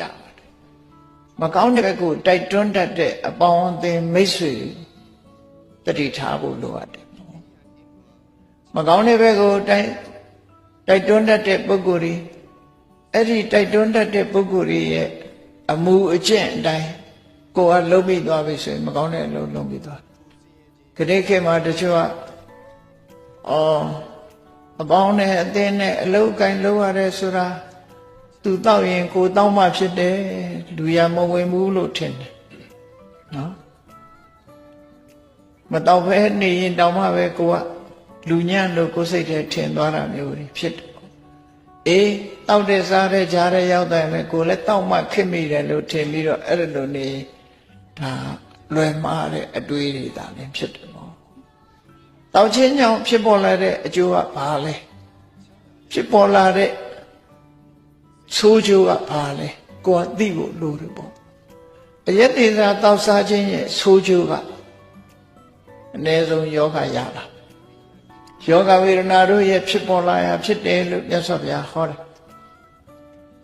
တာမကောင်းတဲ့ဘက်ကိုတိုက်တွန်းတတ်တဲ့အပေါင်းအသင်းမိတ်ဆွေတတိထားဖို့လိုအပ်တယ်မကောင်းတဲ့ဘက်ကိုတိုက်တိုက်တွန်းတတ်တဲ့ပုဂ္ဂိုလ်တွေအဲ့ဒီတိုက်တွန်းတတ်တဲ့ပုဂ္ဂိုလ်တွေရဲ့အမှုအကျင့်အတိုင်းကိုယ်ကလုံးပြီးသွားပြီဆိုရင်မကောင်းတဲ့အလုပ်လုံးပြီးသွားခဏခေတ်မှာတချို့ကအော်အပေါင်းနဲ့အသင်းနဲ့အလုပ်ကိုင်းလုပ်ရတဲ့ဆိုတာ သူတောက်ရင်ကိုတောက်မှဖြစ်တယ်လူရမဝင်ဘူးလို့ထင်တယ်နော်မတောက်ပဲနေရင်တောက်မှပဲကိုကလူညံ့လို့ကိုယ်စိတ်ထဲထင်သွားတာမျိုးတွေဖြစ်တယ်အေးတောက်တဲ့စားတဲ့ကြားတဲ့ရောက်တယ်လေကိုလည်းတောက်မှခစ်မိတယ်လို့ထင်ပြီးတော့အဲ့လိုနေဒါလွယ်မှားတဲ့အတွေးတွေဒါလည်းဖြစ်တယ်နော်တောက်ချင်းကြောင့်ဖြစ်ပေါ်လာတဲ့အကျိုးကဘာလဲဖြစ်ပေါ်လာတဲ့ ဆိုးကျိုးကဘာလဲကိုယ်ကသိဖို့လိုတယ်ပေါ့အယက်သေးစားတောက်စားခြင်းရဲ့ဆိုးကျိုးကအနည်းဆုံးယောဂရတာယောဂဝေဒနာတို့ရဲ့ဖြစ်ပေါ်လာရဖြစ်တယ်လို့မြတ်စွာဘုရားဟောတယ်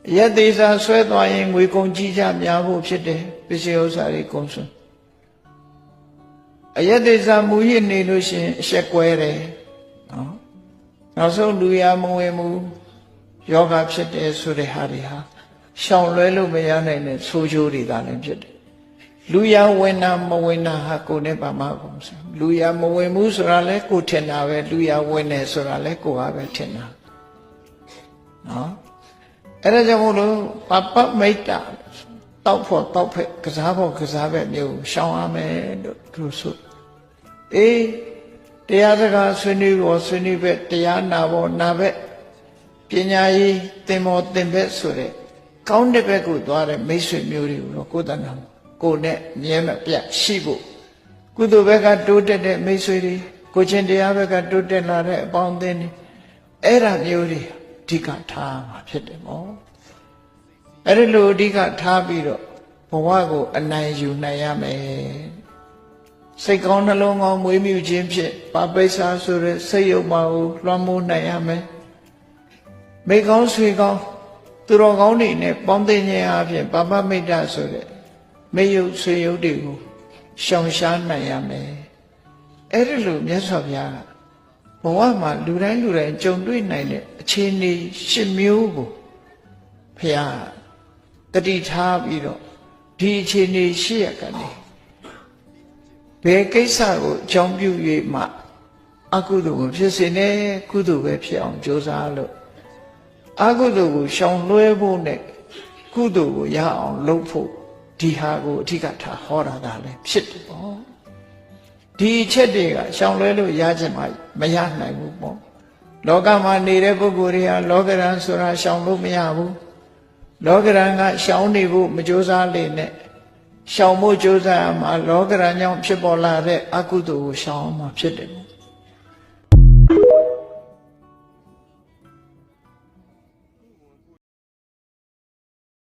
အယက်သေးစားဆွဲသွားရင်ငွေကုန်ကြီးကြများဖို့ဖြစ်တယ်ပစ္စည်းဥစ္စာတွေကုန်စွန်းအယက်သေးစားမူရစ်နေလို့ရှိရင်အဆက်ကွဲတယ်နော်နောက်ဆုံးလူရမဝင်မှု ယောဂဖြစ်တယ်ဆိုတဲ့ဟာတွေဟာရှောင်လွဲလို့မရနိုင်တဲ့ဆိုးကျိုးတွေသာလည်းဖြစ်တယ်လူရဝင်တာမဝင်တာဟာကိုယ်နဲ့ပါမကုန်စလူရမဝင်ဘူးဆိုတာလဲကိုယ်ထင်တာပဲလူရဝင်တယ်ဆိုတာလဲကိုယ်ကပဲထင်တာနော်အဲ့ဒါကြောင့်မို့လို့ပပမိတ်တာတောက်ဖို့တောက်ဖက်ကစားဖို့ကစားပဲမျိုးရှောင်ရမယ်လို့သူဆိုအေးတရားစကားဆွေးနွေးဖို့ဆွေးနွေးပဲတရားနာဖို့နာပဲ ပညာရေးသင်ဖို့သင်ပဲဆိုတဲ့ကောင်းတဲ့ဘက်ကိုသွားတဲ့မိတ်ဆွေမျိုးတွေကိုတော့ကိုယ်တဏ္ဍာကိုယ်နဲ့မြဲမပြတ်ရှိဖို့ကုသိုလ်ဘက်ကတိုးတက်တဲ့မိတ်ဆွေတွေကိုချင်းတရားဘက်ကတိုးတက်လာတဲ့အပေါင်းအသင်းတွေအဲ့ဒါမျိုးတွေအဓိကထားမှာဖြစ်တယ်မောအဲ့ဒီလိုအဓိကထားပြီးတော့ဘဝကိုအနိုင်ယူနိုင်ရမယ်စိတ်ကောင်းနှလုံးကောင်းမွေးမြူခြင်းဖြင့်ပါပိဿာဆိုတဲ့စိတ်ယုံပါကိုလွှမ်းမိုးနိုင်ရမယ် မိကောင်းဆွေကောင်းသူတော်ကောင်းတွေနဲ့ပေါင်းသိခြင်းအပြင်ပါပမိတ်တဆိုတဲ့မေယုတ်ဆွေယုတ်တွေကိုရှောင်ရှားနိုင်ရမယ်အဲ့ဒီလိုမြတ်စွာဘုရားကဘဝမှာလူတိုင်းလူတိုင်းကြုံတွေ့နိုင်တဲ့အခြေအနေရှစ်မျိုးကိုဘုရားတတိထားပြီးတော့ဒီအခြေအနေရှိရကနေဘယ်ကိစ္စကိုအကြောင်းပြု၍မှအကုသိုလ်ကိုဖြစ်စေနဲ့ကုသိုလ်ပဲဖြစ်အောင်ကြိုးစားလို့ အကုသိုလ်ကိုရှောင်လွှဲဖို့နဲ့ကုသိုလ်ကိုရအောင်လုပ်ဖို့ဒီဟာကိုအဓိကထားဟောတာကလည်းဖြစ်တယ်ပေါ့ဒီအချက်တွေကရှောင်လွှဲလို့ရချင်မှမရနိုင်ဘူးပေါ့လောကမှာနေတဲ့ပုဂ္ဂိုလ်တွေဟာလောကရန်ဆိုတာရှောင်လို့မရဘူးလောကရန်ကရှောင်နေဖို့မကြိုးစားလေနဲ့ရှောင်ဖို့ကြိုးစားရမှာလောကရန်ကြောင့်ဖြစ်ပေါ်လာတဲ့အကုသိုလ်ကိုရှောင်အောင်မှာဖြစ်တယ်ပေါ့